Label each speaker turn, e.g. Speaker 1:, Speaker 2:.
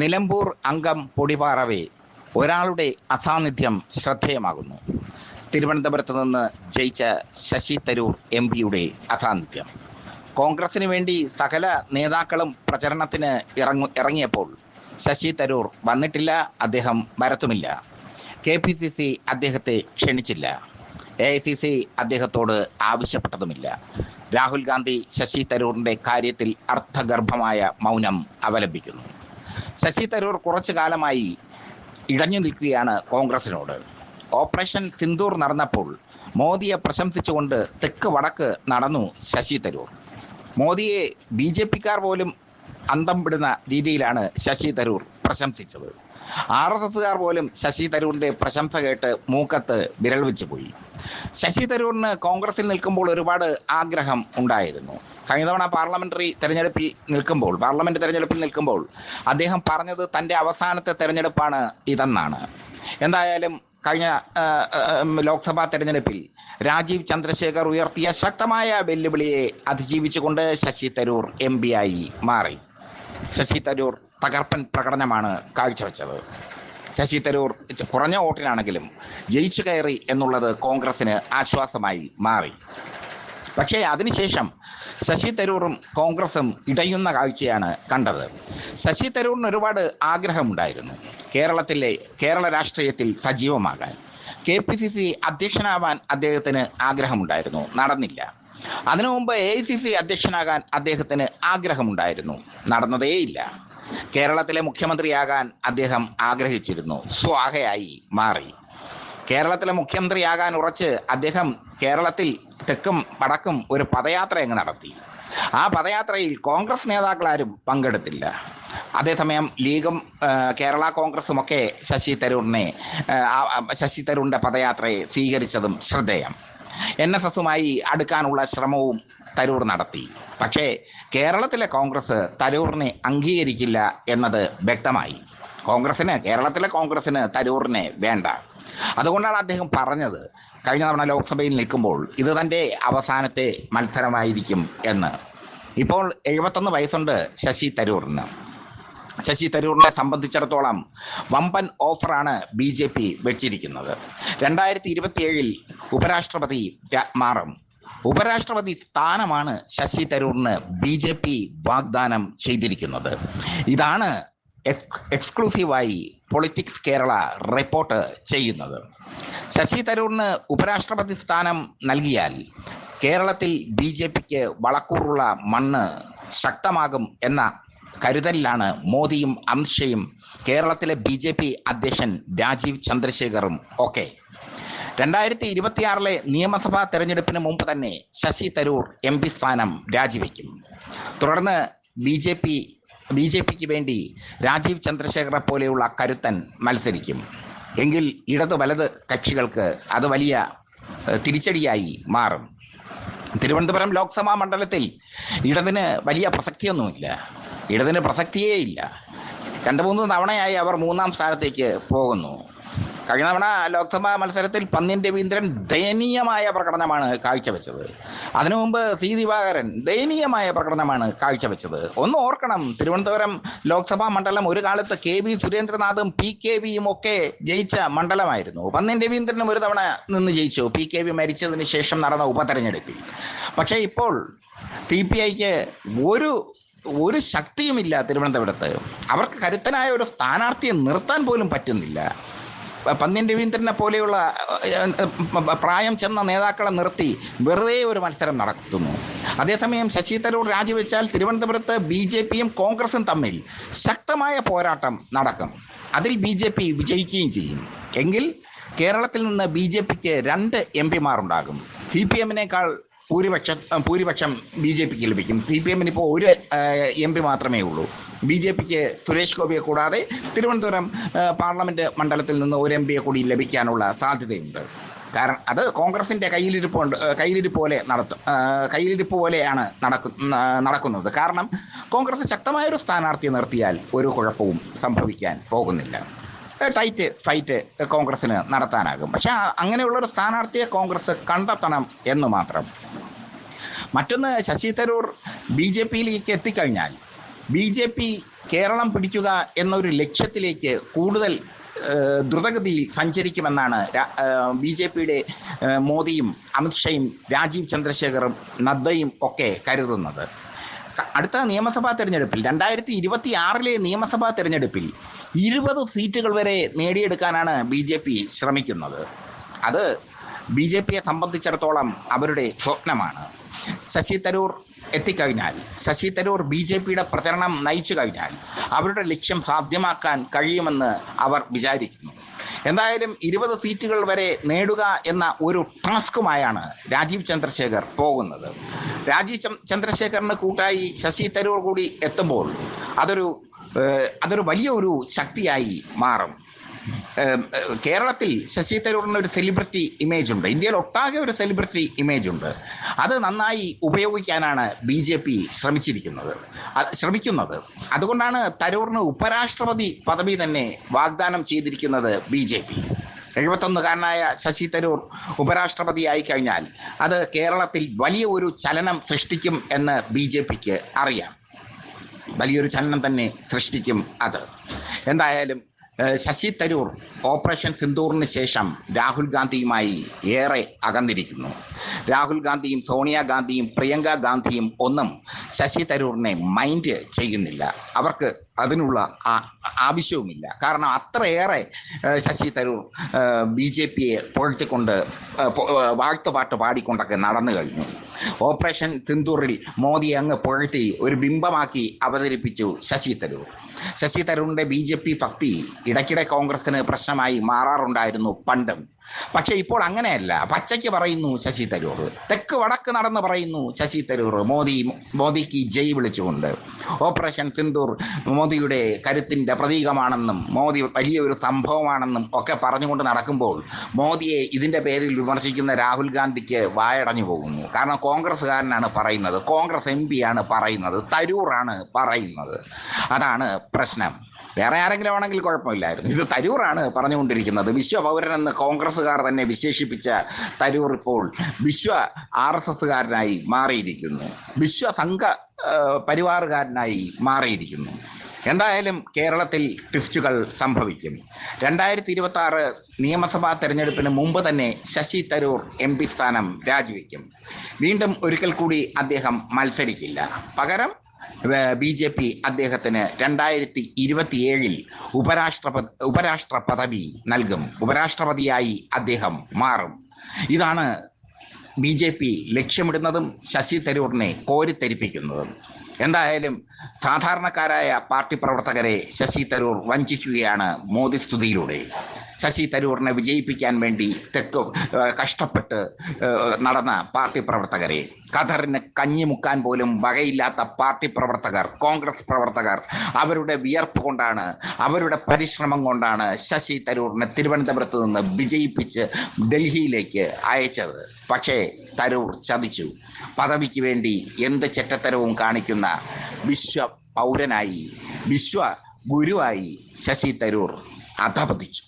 Speaker 1: നിലമ്പൂർ അംഗം പൊടിപാറവെ ഒരാളുടെ അസാന്നിധ്യം ശ്രദ്ധേയമാകുന്നു. തിരുവനന്തപുരത്ത് നിന്ന് ജയിച്ച ശശി തരൂർ എം പിയുടെ അസാന്നിധ്യം. കോൺഗ്രസിന് വേണ്ടി സകല നേതാക്കളും പ്രചരണത്തിന് ഇറങ്ങു ഇറങ്ങിയപ്പോൾ ശശി തരൂർ വന്നിട്ടില്ല അദ്ദേഹം വരത്തുമില്ല. കെ പി സി സി അദ്ദേഹത്തെ ക്ഷണിച്ചില്ല. എ ഐ സി സി അദ്ദേഹത്തോട് ആവശ്യപ്പെട്ടതുമില്ല. രാഹുൽ ഗാന്ധി ശശി തരൂറിന്റെ കാര്യത്തിൽ അർത്ഥഗർഭമായ മൗനം അവലംബിക്കുന്നു. ശശി തരൂർ കുറച്ചു കാലമായി ഇടഞ്ഞു നിൽക്കുകയാണ് കോൺഗ്രസിനോട്. ഓപ്പറേഷൻ സിന്ദൂർ നടന്നപ്പോൾ മോദിയെ പ്രശംസിച്ചുകൊണ്ട് തെക്ക് വടക്ക് നടന്നു ശശി തരൂർ. മോദിയെ ബി ജെ പിക്കാർ പോലും അന്തം വിടുന്ന രീതിയിലാണ് ശശി തരൂർ പ്രശംസിച്ചത്. ആർ എസ് എസുകാർ പോലും ശശി തരൂരിന്റെ പ്രശംസ കേട്ട് മൂക്കത്ത് വിരൽ വെച്ച് പോയി. ശശി തരൂരിന് കോൺഗ്രസിൽ നിൽക്കുമ്പോൾ ഒരുപാട് ആഗ്രഹം ഉണ്ടായിരുന്നു. കഴിഞ്ഞ തവണ പാർലമെന്ററി തെരഞ്ഞെടുപ്പിൽ നിൽക്കുമ്പോൾ പാർലമെന്റ് തെരഞ്ഞെടുപ്പിൽ നിൽക്കുമ്പോൾ അദ്ദേഹം പറഞ്ഞത് തന്റെ അവസാനത്തെ തെരഞ്ഞെടുപ്പാണ് ഇതെന്നാണ്. എന്തായാലും കഴിഞ്ഞ ലോക്സഭാ തെരഞ്ഞെടുപ്പിൽ രാജീവ് ചന്ദ്രശേഖർ ഉയർത്തിയ ശക്തമായ വെല്ലുവിളിയെ അതിജീവിച്ചുകൊണ്ട് ശശി തരൂർ എം ആയി മാറി. ശശി തരൂർ തകർപ്പൻ പ്രകടനമാണ് കാഴ്ചവെച്ചത്. ശശി തരൂർ കുറഞ്ഞ വോട്ടിനാണെങ്കിലും ജയിച്ചു കയറി എന്നുള്ളത് കോൺഗ്രസിന് ആശ്വാസമായി മാറി. പക്ഷേ അതിനുശേഷം ശശി തരൂറും കോൺഗ്രസും ഇടയുന്ന കാഴ്ചയാണ് കണ്ടത്. ശശി തരൂറിന് ഒരുപാട് ആഗ്രഹമുണ്ടായിരുന്നു. കേരളത്തിലെ കേരള രാഷ്ട്രീയത്തിൽ സജീവമാകാൻ. കെ പി സി സി അധ്യക്ഷനാവാൻ അദ്ദേഹത്തിന് ആഗ്രഹമുണ്ടായിരുന്നു. നടന്നില്ല. അതിനു മുമ്പ് എ ഐ സി സി അധ്യക്ഷനാകാൻ അദ്ദേഹത്തിന് ആഗ്രഹമുണ്ടായിരുന്നു. നടന്നതേയില്ല. കേരളത്തിലെ മുഖ്യമന്ത്രിയാകാൻ അദ്ദേഹം ആഗ്രഹിച്ചിരുന്നു. സ്വാഹയായി മാറി. കേരളത്തിലെ മുഖ്യമന്ത്രിയാകാൻ ഉറച്ച് അദ്ദേഹം കേരളത്തിൽ തെക്കും വടക്കും ഒരു പദയാത്ര അങ്ങ് നടത്തി. ആ പദയാത്രയിൽ കോൺഗ്രസ് നേതാക്കളാരും പങ്കെടുത്തില്ല. അതേസമയം ലീഗും കേരള കോൺഗ്രസും ഒക്കെ ശശി തരൂറിനെ ശശി തരൂറിന്റെ പദയാത്രയെ സ്വീകരിച്ചതും ശ്രദ്ധേയം. എൻ എസ് എസുമായി അടുക്കാനുള്ള ശ്രമവും തരൂർ നടത്തി. പക്ഷേ കേരളത്തിലെ കോൺഗ്രസ് തരൂറിനെ അംഗീകരിക്കില്ല എന്നത് വ്യക്തമായി. കോൺഗ്രസിന് കേരളത്തിലെ കോൺഗ്രസിന് തരൂറിനെ വേണ്ട. അതുകൊണ്ടാണ് അദ്ദേഹം പറഞ്ഞത് കഴിഞ്ഞ തവണ ലോക്സഭയിൽ നിൽക്കുമ്പോൾ ഇത് തന്റെ അവസാനത്തെ മത്സരമായിരിക്കും എന്ന്. ഇപ്പോൾ എഴുപത്തൊന്ന് വയസ്സുണ്ട് ശശി തരൂറിന്. ശശി തരൂറിനെ സംബന്ധിച്ചിടത്തോളം വമ്പൻ ഓഫറാണ് ബി ജെ പി വെച്ചിരിക്കുന്നത്. രണ്ടായിരത്തി ഇരുപത്തിയേഴിൽ ഉപരാഷ്ട്രപതി മാറും. ഉപരാഷ്ട്രപതി സ്ഥാനമാണ് ശശി തരൂറിന് ബി ജെ പി വാഗ്ദാനം ചെയ്തിരിക്കുന്നത്. ഇതാണ് എക്സ്ക്ലൂസീവായി പൊളിറ്റിക്സ് കേരള റിപ്പോർട്ട് ചെയ്യുന്നത്. ശശി തരൂറിന് ഉപരാഷ്ട്രപതി സ്ഥാനം നൽകിയാൽ കേരളത്തിൽ ബി ജെ പിക്ക് വളക്കൂറുള്ള മണ്ണ് ശക്തമാകും എന്ന കരുതലിലാണ് മോദിയും അമിത്ഷയും കേരളത്തിലെ ബി ജെ പി അധ്യക്ഷൻ രാജീവ് ചന്ദ്രശേഖറും ഒക്കെ രണ്ടായിരത്തി ഇരുപത്തിയാറിലെ നിയമസഭാ തെരഞ്ഞെടുപ്പിന് മുമ്പ് തന്നെ ശശി തരൂർ എം പി സ്ഥാനം രാജിവെക്കും. തുടർന്ന് B J P B J പിക്ക് വേണ്ടി രാജീവ് ചന്ദ്രശേഖറെ പോലെയുള്ള കരുത്തൻ മത്സരിക്കും. എങ്കിൽ ഇടത് വലത് കക്ഷികൾക്ക് അത് വലിയ തിരിച്ചടിയായി മാറും. തിരുവനന്തപുരം ലോക്സഭാ മണ്ഡലത്തിൽ ഇടതിന് വലിയ പ്രസക്തിയൊന്നുമില്ല. ഇടതിന് പ്രസക്തിയേ ഇല്ല രണ്ട് മൂന്ന് തവണയായി അവർ മൂന്നാം സ്ഥാനത്തേക്ക് പോകുന്നു. കഴിഞ്ഞ തവണ ലോക്സഭാ മത്സരത്തിൽ പന്ന്യൻ രവീന്ദ്രൻ ദയനീയമായ പ്രകടനമാണ് കാഴ്ചവെച്ചത്. അതിനു മുമ്പ് സി ദിവാകരൻ ദയനീയമായ പ്രകടനമാണ് കാഴ്ചവെച്ചത്. ഒന്ന് ഓർക്കണം തിരുവനന്തപുരം ലോക്സഭാ മണ്ഡലം ഒരു കാലത്ത് കെ വി സുരേന്ദ്രനാഥും പി കെ വിയും ഒക്കെ ജയിച്ച മണ്ഡലമായിരുന്നു. പന്നിൻ രവീന്ദ്രനും ഒരു തവണ നിന്ന് ജയിച്ചു. പി കെ വി മരിച്ചതിന് ശേഷം നടന്ന ഉപതെരഞ്ഞെടുപ്പിൽ. പക്ഷേ ഇപ്പോൾ സി പി ഐക്ക് ഒരു ഒരു ശക്തിയുമില്ല തിരുവനന്തപുരത്ത്. അവർക്ക് കരുത്തനായ ഒരു സ്ഥാനാർത്ഥിയെ നിർത്താൻ പോലും പറ്റുന്നില്ല. പന്ന്യൻ രവീന്ദ്രനെ പോലെയുള്ള പ്രായം ചെന്ന നേതാക്കളെ നിർത്തി വെറുതെ ഒരു മത്സരം നടത്തുന്നു. അതേസമയം ശശി തരൂർ രാജിവെച്ചാൽ തിരുവനന്തപുരത്ത് ബി ജെ പിയും കോൺഗ്രസും തമ്മിൽ ശക്തമായ പോരാട്ടം നടക്കും. അതിൽ ബി ജെ പി വിജയിക്കുകയും ചെയ്യും. എങ്കിൽ കേരളത്തിൽ നിന്ന് ബി ജെ പിക്ക് രണ്ട് എം പിമാരുണ്ടാകും സി പി എമ്മിനേക്കാൾ ഭൂരിപക്ഷം ഭൂരിപക്ഷം ബി ജെ പിക്ക് ലഭിക്കും. സി പി എമ്മിന് ഇപ്പോൾ ഒരു എം പി മാത്രമേ ഉള്ളൂ. ബി ജെ പിക്ക് സുരേഷ് ഗോപിയെ കൂടാതെ തിരുവനന്തപുരം പാർലമെന്റ് മണ്ഡലത്തിൽ നിന്ന് ഒരു എം പിയെ കൂടി ലഭിക്കാനുള്ള സാധ്യതയുണ്ട്. കാരണം അത് കോൺഗ്രസിന്റെ കയ്യിലിരിപ്പ് കൊണ്ട് ആ, കയ്യിലിരിപ്പ് പോലെ നടത്തും കയ്യിലിരിപ്പ് പോലെയാണ് നടക്കു നടക്കുന്നത്. കാരണം കോൺഗ്രസ് ശക്തമായൊരു സ്ഥാനാർത്ഥിയെ നിർത്തിയാൽ ഒരു കുഴപ്പവും സംഭവിക്കാൻ പോകുന്നില്ല. ടൈറ്റ് ഫൈറ്റ് കോൺഗ്രസ്സിന് നടത്താനാകും. പക്ഷെ അങ്ങനെയുള്ളൊരു സ്ഥാനാർത്ഥിയെ കോൺഗ്രസ് കണ്ടെത്തണം എന്ന് മാത്രം. മറ്റൊന്ന് ശശി തരൂർ ബി ജെ പിയിലേക്ക് എത്തിക്കഴിഞ്ഞാൽ ബി ജെ പി കേരളം പിടിക്കുക എന്നൊരു ലക്ഷ്യത്തിലേക്ക് കൂടുതൽ ദ്രുതഗതിയിൽ സഞ്ചരിക്കുമെന്നാണ് ബി ജെ പിയുടെ മോദിയും അമിത്ഷയും രാജീവ് ചന്ദ്രശേഖറും നദ്ദയും ഒക്കെ കരുതുന്നത്. അടുത്ത നിയമസഭാ തെരഞ്ഞെടുപ്പിൽ രണ്ടായിരത്തി ഇരുപത്തി ആറിലെ നിയമസഭാ തെരഞ്ഞെടുപ്പിൽ ഇരുപത് സീറ്റുകൾ വരെ നേടിയെടുക്കാനാണ് ബി ജെ പി ശ്രമിക്കുന്നത്. അത് ബി ജെ പിയെ സംബന്ധിച്ചിടത്തോളം അവരുടെ സ്വപ്നമാണ്. ശശി തരൂർ എത്തിക്കഴിഞ്ഞാൽ ശശി തരൂർ ബി ജെ പിയുടെ പ്രചരണം നയിച്ചു കഴിഞ്ഞാൽ അവരുടെ ലക്ഷ്യം സാധ്യമാക്കാൻ കഴിയുമെന്ന് അവർ വിചാരിക്കുന്നു. എന്തായാലും ഇരുപത് സീറ്റുകൾ വരെ നേടുക എന്ന ഒരു ടാസ്കുമായാണ് രാജീവ് ചന്ദ്രശേഖർ പോകുന്നത്. രാജീവ് ചന്ദ്- ചന്ദ്രശേഖറിന് കൂട്ടായി ശശി തരൂർ കൂടി എത്തുമ്പോൾ അതൊരു അതൊരു വലിയ ഒരു ശക്തിയായി മാറും. കേരളത്തിൽ ശശി തരൂറിന് ഒരു സെലിബ്രിറ്റി ഇമേജ് ഉണ്ട്. ഇന്ത്യയിൽ ഒട്ടാകെ ഒരു സെലിബ്രിറ്റി ഇമേജ് ഉണ്ട്. അത് നന്നായി ഉപയോഗിക്കാനാണ് ബി ജെ പി ശ്രമിച്ചിരിക്കുന്നത്. ശ്രമിക്കുന്നത്. അതുകൊണ്ടാണ് തരൂറിന് ഉപരാഷ്ട്രപതി പദവി തന്നെ വാഗ്ദാനം ചെയ്തിരിക്കുന്നത് ബി ജെ പി. എഴുപത്തൊന്നുകാരനായ ശശി തരൂർ ഉപരാഷ്ട്രപതി ആയിക്കഴിഞ്ഞാൽ അത് കേരളത്തിൽ വലിയ ഒരു ചലനം സൃഷ്ടിക്കും എന്ന് ബി ജെ പിക്ക് അറിയാം. വലിയൊരു ചലനം തന്നെ സൃഷ്ടിക്കും അത്. എന്തായാലും ശശി തരൂർ ഓപ്പറേഷൻ സിന്ദൂറിന് ശേഷം രാഹുൽ ഗാന്ധിയുമായി ഏറെ അകന്നിരിക്കുന്നു. രാഹുൽ ഗാന്ധിയും സോണിയാഗാന്ധിയും പ്രിയങ്ക ഗാന്ധിയും ഒന്നും ശശി തരൂറിനെ മൈൻഡ് ചെയ്യുന്നില്ല. അവർക്ക് അതിനുള്ള ആവശ്യവുമില്ല. കാരണം അത്രയേറെ ശശി തരൂർ ബി ജെ പിയെ പുഴത്തിക്കൊണ്ട് ഏഹ്, വാഴ്ത്തുപാട്ട് പാടിക്കൊണ്ടൊക്കെ നടന്നു കഴിഞ്ഞു. ഓപ്പറേഷൻ തിന്തൂറിൽ മോദി അങ്ങ് പുഴത്തി ഒരു ബിംബമാക്കി അവതരിപ്പിച്ചു ശശി തരൂർ. ശശി തരൂറിന്റെ ബി ജെ പി ഭക്തി ഇടയ്ക്കിടെ കോൺഗ്രസിന് പ്രശ്നമായി മാറാറുണ്ടായിരുന്നു പണ്ടും. പക്ഷെ ഇപ്പോൾ അങ്ങനെയല്ല. പച്ചയ്ക്ക് പറയുന്നു ശശി തരൂർ. തെക്ക് വടക്ക് നടന്ന് പറയുന്നു ശശി തരൂർ. മോദി മോദിക്ക് ജയ് വിളിച്ചുകൊണ്ട്. ഓപ്പറേഷൻ സിന്ദൂർ മോദിയുടെ കരുത്തിന്റെ പ്രതീകമാണെന്നും മോദി വലിയൊരു സംഭവമാണെന്നും ഒക്കെ പറഞ്ഞുകൊണ്ട് നടക്കുമ്പോൾ മോദിയെ ഇതിന്റെ പേരിൽ വിമർശിക്കുന്ന രാഹുൽ ഗാന്ധിക്ക് വായടഞ്ഞു പോകുന്നു. കാരണം കോൺഗ്രസ്സുകാരനാണ് പറയുന്നത്. കോൺഗ്രസ് എം ആണ് പറയുന്നത്. തരൂറാണ് പറയുന്നത്. അതാണ് പ്രശ്നം. വേറെ ആരെങ്കിലും ആണെങ്കിൽ കുഴപ്പമില്ലായിരുന്നു. ഇത് തരൂറാണ് പറഞ്ഞുകൊണ്ടിരിക്കുന്നത്. വിശ്വപൗരനെന്ന് കോൺഗ്രസ്സുകാർ തന്നെ വിശേഷിപ്പിച്ച തരൂർ ഇപ്പോൾ വിശ്വ ആർ എസ് എസ്സുകാരനായി മാറിയിരിക്കുന്നു. വിശ്വ സംഘ പരിവാറുകാരനായി മാറിയിരിക്കുന്നു. എന്തായാലും കേരളത്തിൽ ട്വിസ്റ്റുകൾ സംഭവിക്കും. രണ്ടായിരത്തി ഇരുപത്തി ആറ് നിയമസഭാ തെരഞ്ഞെടുപ്പിന് മുമ്പ് തന്നെ ശശി തരൂർ എം പി സ്ഥാനം രാജിവെക്കും. വീണ്ടും ഒരിക്കൽ കൂടി അദ്ദേഹം മത്സരിക്കില്ല. പകരം ബി ജെ പി അദ്ദേഹത്തിന് രണ്ടായിരത്തി ഇരുപത്തിയേഴിൽ ഉപരാഷ്ട്രപതി ഉപരാഷ്ട്ര പദവി നൽകും. ഉപരാഷ്ട്രപതിയായി അദ്ദേഹം മാറും. ഇതാണ് ബി ജെ പി ലക്ഷ്യമിടുന്നതും ശശി തരൂറിനെ കോരിത്തെരിപ്പിക്കുന്നതും. എന്തായാലും സാധാരണക്കാരായ പാർട്ടി പ്രവർത്തകരെ ശശി തരൂർ വഞ്ചിക്കുകയാണ് മോദി സ്തുതിയിലൂടെ. ശശി തരൂറിനെ വിജയിപ്പിക്കാൻ വേണ്ടി തെക്ക് കഷ്ടപ്പെട്ട് നടന്ന പാർട്ടി പ്രവർത്തകരെ. ഖദറിന് കഞ്ഞി മുക്കാൻ പോലും വകയില്ലാത്ത പാർട്ടി പ്രവർത്തകർ കോൺഗ്രസ് പ്രവർത്തകർ അവരുടെ വിയർപ്പ് കൊണ്ടാണ് അവരുടെ പരിശ്രമം കൊണ്ടാണ് ശശി തരൂറിനെ തിരുവനന്തപുരത്ത് നിന്ന് വിജയിപ്പിച്ച് ഡൽഹിയിലേക്ക് അയച്ചത്. പക്ഷേ തരൂർ ചതിച്ചു. പദവിക്ക് വേണ്ടി എന്ത് ചെറ്റത്തരവും കാണിക്കുന്ന വിശ്വ പൗരനായി വിശ്വ ഗുരുവായി ശശി തരൂർ അധപതിച്ചു.